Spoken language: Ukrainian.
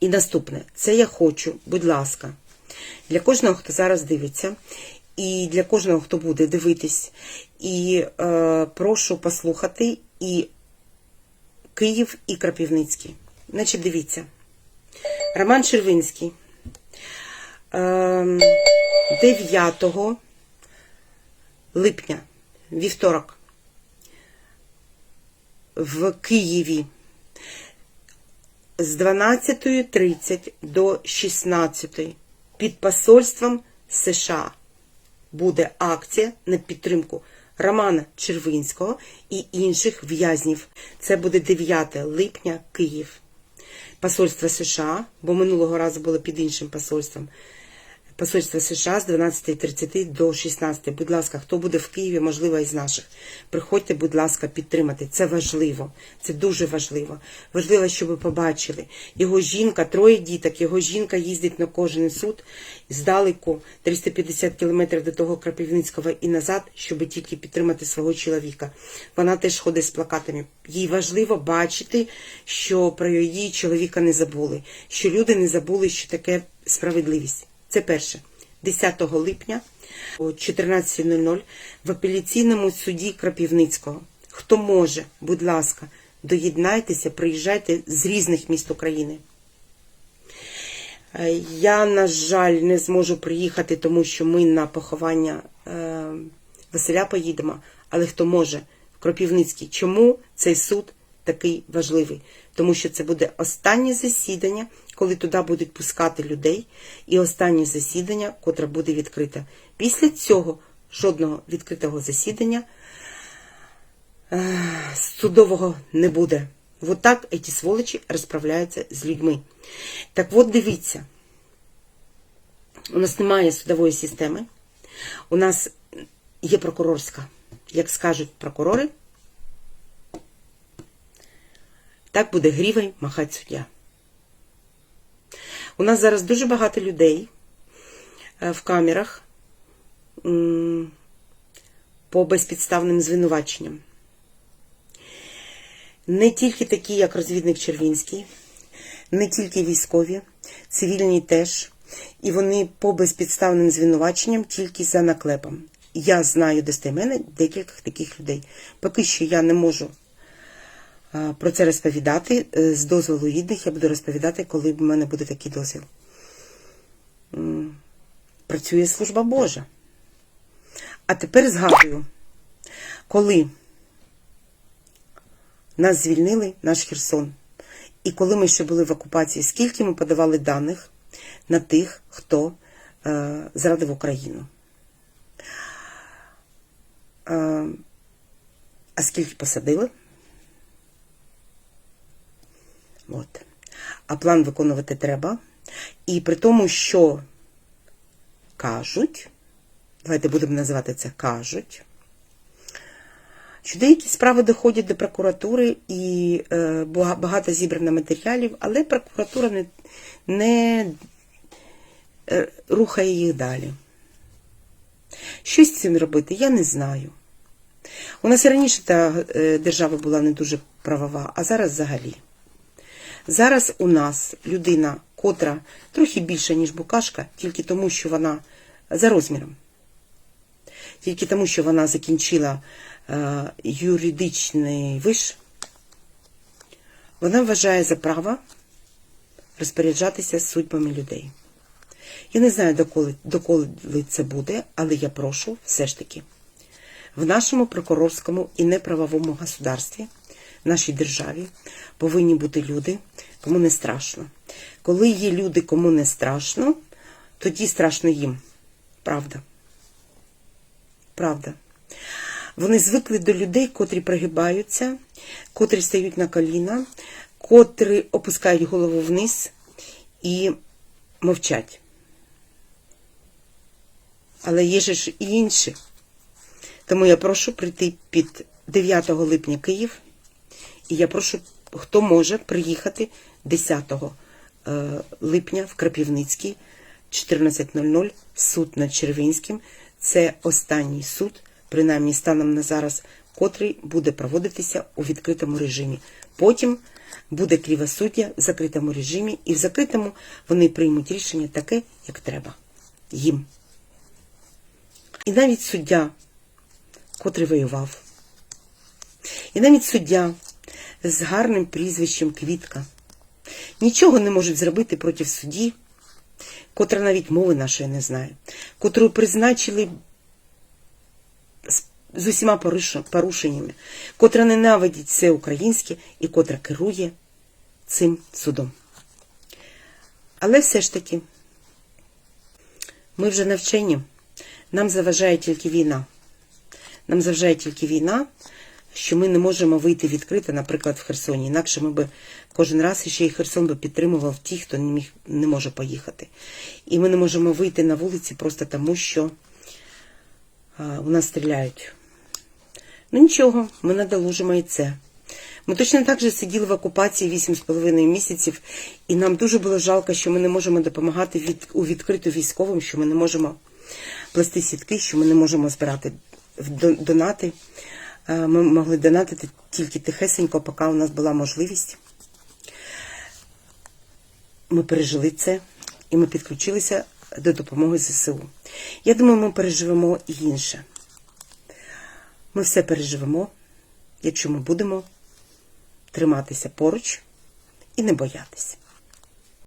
І наступне, це я хочу, будь ласка, для кожного, хто зараз дивиться, і для кожного, хто буде дивитись, і е, прошу послухати і Київ, і Крапівницький. Значить, дивіться. Роман Червинський. Е, 9 липня, вівторок, в Києві з 12.30 до 16 під посольством США буде акція на підтримку Романа Червинського і інших в'язнів. Це буде 9 липня Київ. Посольство США, бо минулого разу було під іншим посольством. Посольство США з 12.30 до 16. Будь ласка, хто буде в Києві, можливо, із наших. Приходьте, будь ласка, підтримати. Це важливо. Це дуже важливо. Важливо, щоб ви побачили. Його жінка, троє діток, його жінка їздить на кожен суд здалеку 350 кілометрів до того Крапівницького і назад, щоб тільки підтримати свого чоловіка. Вона теж ходить з плакатами. Їй важливо бачити, що про її чоловіка не забули, що люди не забули, що таке справедливість. Це перше. 10 липня о 14.00 в апеляційному суді Крапівницького. Хто може, будь ласка, доєднайтеся, приїжджайте з різних міст України. Е, Я, на жаль, не зможу приїхати, тому що ми на поховання е, Василя поїдемо, але хто може, в Кропівницький. Чому цей суд такий важливий? Тому що це буде останнє засідання, коли туди будуть пускати людей, і останнє засідання, котре буде відкрите. Після цього жодного відкритого засідання е, судового не буде. Вот так ці сволочі розправляються з людьми. Так от дивіться, у нас немає судової системи, у нас є прокурорська. Як скажуть прокурори, так буде грівень махати суддя. У нас зараз дуже багато людей е, в камерах по безпідставним звинуваченням. Не тільки такі, як розвідник Червінський, не тільки військові, цивільні теж, і вони по безпідставним звинуваченням тільки за наклепом. Я знаю достеменно декілька таких людей. Поки що я не можу про це розповідати. Е, З дозволу рідних я буду розповідати, коли в мене буде такий дозвіл. Працює служба Божа. А тепер згадую, коли нас звільнили наш Херсон. І коли ми ще були в окупації, скільки ми подавали даних на тих, хто е, зрадив Україну? Е, а скільки посадили? От. А план виконувати треба. І при тому, що кажуть, давайте будемо називати це кажуть, що деякі справи доходять до прокуратури і е, багато зібрано матеріалів, але прокуратура не, не е, рухає їх далі. Щось з цим робити, я не знаю. У нас і раніше та е, держава була не дуже правова, а зараз взагалі. Зараз у нас людина, котра трохи більша, ніж букашка, тільки тому, що вона за розміром. Тільки тому, що вона закінчила е, юридичний виш, вона вважає за право розпоряджатися судьбами людей. Я не знаю, доколи, доколи це буде, але я прошу все ж таки в нашому прокурорському і неправовому государстві, в нашій державі, повинні бути люди, кому не страшно. Коли є люди, кому не страшно, тоді страшно їм. Правда. Правда. Вони звикли до людей, котрі пригибаються, котрі стають на коліна, котрі опускають голову вниз і мовчать. Але є ж і інші. Тому я прошу прийти під 9 липня Київ, і я прошу, хто може приїхати 10 е, липня в Крапівницький, 14.00, суд над Червінським. Це останній суд, принаймні станом на зараз, котрий буде проводитися у відкритому режимі. Потім буде крівосуддя в закритому режимі, і в закритому вони приймуть рішення таке, як треба їм. І навіть суддя, котрий воював, і навіть суддя з гарним прізвищем Квітка нічого не можуть зробити проти судді, котра навіть мови нашої не знає, котру призначили з- усіма порушеннями, котра ненавидить все українське і котра керує цим судом. Але все ж таки, ми вже навчені, нам заважає тільки війна. Нам заважає тільки війна, що ми не можемо вийти відкрито, наприклад, в Херсоні. Інакше ми би кожен раз ще й Херсон би підтримував ті, хто не, міг, не може поїхати. І ми не можемо вийти на вулиці просто тому, що а, у нас стріляють. Ну нічого, ми надолужимо і це. Ми точно так же сиділи в окупації 8,5 місяців, і нам дуже було жалко, що ми не можемо допомагати від, у відкриту військовим, що ми не можемо плести сітки, що ми не можемо збирати донати. Е, Ми могли донатити тільки тихесенько, поки у нас була можливість. Ми пережили це і ми підключилися до допомоги ЗСУ. Я думаю, ми переживемо і інше. Ми все переживемо, якщо ми будемо триматися поруч і не боятися.